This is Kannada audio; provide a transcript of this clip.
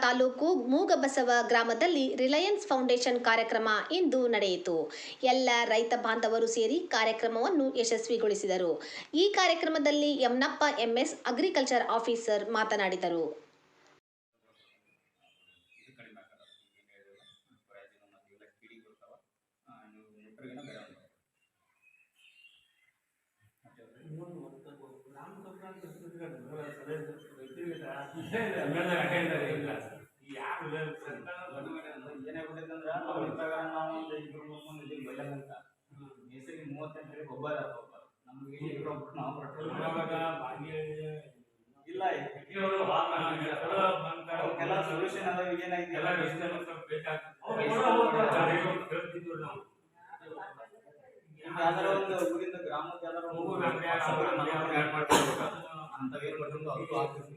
ತಾಲೂಕು ಮೂಗಬಸವ ಗ್ರಾಮದಲ್ಲಿ ರಿಲಯನ್ಸ್ ಫೌಂಡೇಶನ್ ಕಾರ್ಯಕ್ರಮ ಇಂದು ನಡೆಯಿತು. ಎಲ್ಲ ರೈತ ಬಾಂಧವರು ಸೇರಿ ಕಾರ್ಯಕ್ರಮವನ್ನು ಯಶಸ್ವಿಗೊಳಿಸಿದರು. ಈ ಕಾರ್ಯಕ್ರಮದಲ್ಲಿ ಯಮನಪ್ಪ, ಎಂಎಸ್, ಅಗ್ರಿಕಲ್ಚರ್ ಆಫೀಸರ್ ಮಾತನಾಡಿದರು. ಇದು ಕಡಿಮೆ ಆಗಲ್ಲ ಏನು ಹೇಳಿಲ್ಲ ಪ್ರಯೋಜನ ಮತ್ತು ಇವೆಲ್ಲ ಕಿಡಿ ಬರ್ತಾವ ಆ, ನೀವು ಮುಟ್ರಿಗಿನ ಬೇರೆ ಒಂದು ಮತ್ತೆ ಅದು ಏನಾಗ್ಬಿಟ್ಟೈತೆ ಅವ್ರ ಪ್ರಕಾರ ನಾವು ಒಂದು ಇಬ್ರು ಮೂರು ಮಂದಿ ಬೈಲಂಗ್ ಅಂತ ಗೊಬ್ಬರ ಗೊಬ್ಬರ ನಮ್ಗೆ ಇಬ್ರು ಒಬ್ರು ನಾವು. ಇಲ್ಲ ಸೊಲ್ಯೂಷನ್ ಅದಾವ ಏನಾಗಿದೆ ಒಂದು ಊರಿಂದ ಗ್ರಾಮದ ಯಾವ್ದಾರ ಒಂದು ಊರು ನಮ್ಗೆ ಯಾವ್ದಾರ ಒಂದು ಅಂತ ಬರ್ತದೋ ಅದು ಆಗ್ತದೆ.